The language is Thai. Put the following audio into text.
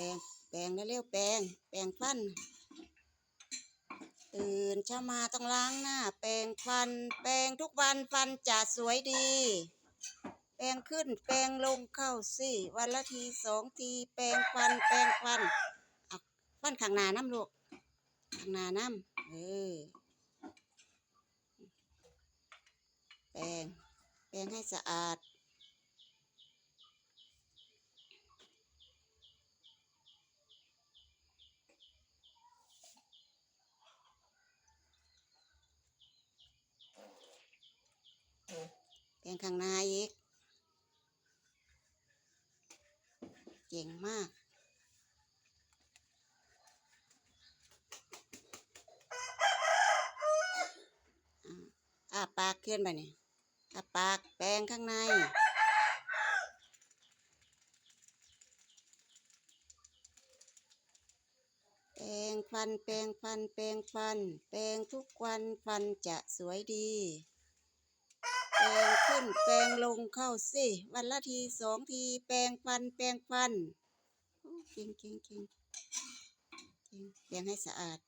แปรงแปรงเร็วๆแปรงแปรงฟัน ตื่นเช้ามาต้องล้างหน้า แปรงฟัน แปรงทุกวันฟันจะสวยดี แปรงขึ้นแปรงลงเข้าสิวันละทีสองที แปรงฟัน แปรงฟันฟันข้างหน้าน้ำลูกข้างหน้าน้ำเออแปรงแปรงให้สะอาด งข้างหน้าอีก เก่งมาก อ้าปากขึ้นไปนี่อ้าปากแปรงข้างในแปรงฟัน แปรงฟัน แปรงฟัน แปรงทุกวันฟันจะสวยดี ปรงลงเข้าสิวันละทีสองที แปรงฟัน แปรงฟันโอ้เก่งเก่งเก่งเก่งแปรงให้สะอาด